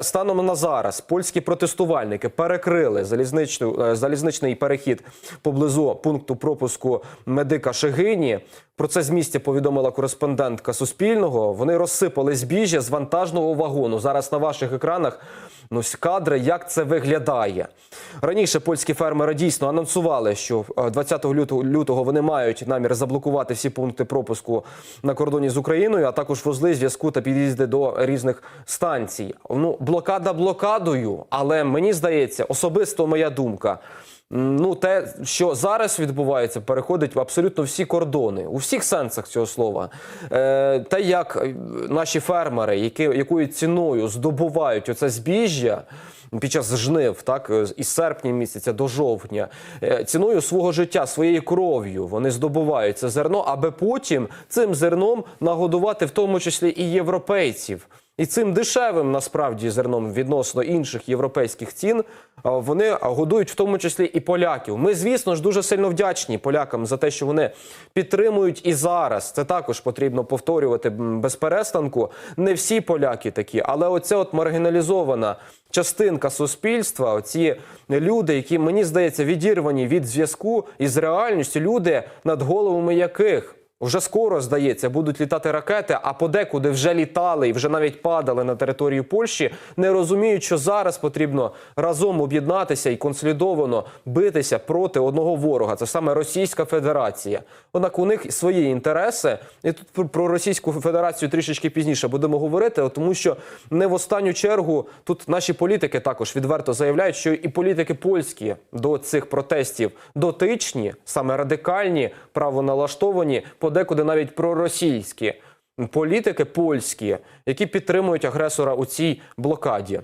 Станом на зараз польські протестувальники перекрили залізничну, е, залізничний перехід поблизу пункту пропуску медика Шегині. Про це з місця повідомила кореспондентка Суспільного. Вони розсипали збіжжя з вантажного вагону. Зараз на ваших екранах ну, кадри, як це виглядає. Раніше польські фермери дійсно анонсували, що е, 20 лютого, лютого вони мають намір заблокувати всі пункти пропуску на кордоні з Україною, а також вузли зв'язку та під'їзди до різних станцій. Ну, блокада блокадою, але мені здається, особисто моя думка. Ну, те, що зараз відбувається, переходить в абсолютно всі кордони, у всіх сенсах цього слова. Е, те, як е, наші фермери, які, якою ціною здобувають оце збіжжя під час жнив, так е, із серпня місяця до жовтня, е, ціною свого життя, своєю кров'ю вони здобувають це зерно, аби потім цим зерном нагодувати в тому числі і європейців. І цим дешевим насправді зерном відносно інших європейських цін вони годують в тому числі і поляків. Ми, звісно ж, дуже сильно вдячні полякам за те, що вони підтримують і зараз. Це також потрібно повторювати без перестанку. Не всі поляки такі, але оця от маргіналізована частинка суспільства, оці люди, які мені здається відірвані від зв'язку із реальністю, люди, над головами яких вже скоро, здається, будуть літати ракети, а подекуди вже літали і вже навіть падали на територію Польщі, не розуміють, що зараз потрібно разом об'єднатися і консолідовано битися проти одного ворога. Це саме Російська Федерація. Однак у них свої інтереси, і тут про- Російську Федерацію трішечки пізніше будемо говорити, тому що не в останню чергу тут наші політики також відверто заявляють, що і політики польські до цих протестів дотичні, саме радикальні, правоналаштовані, подекуди навіть проросійські політики польські, які підтримують агресора у цій блокаді.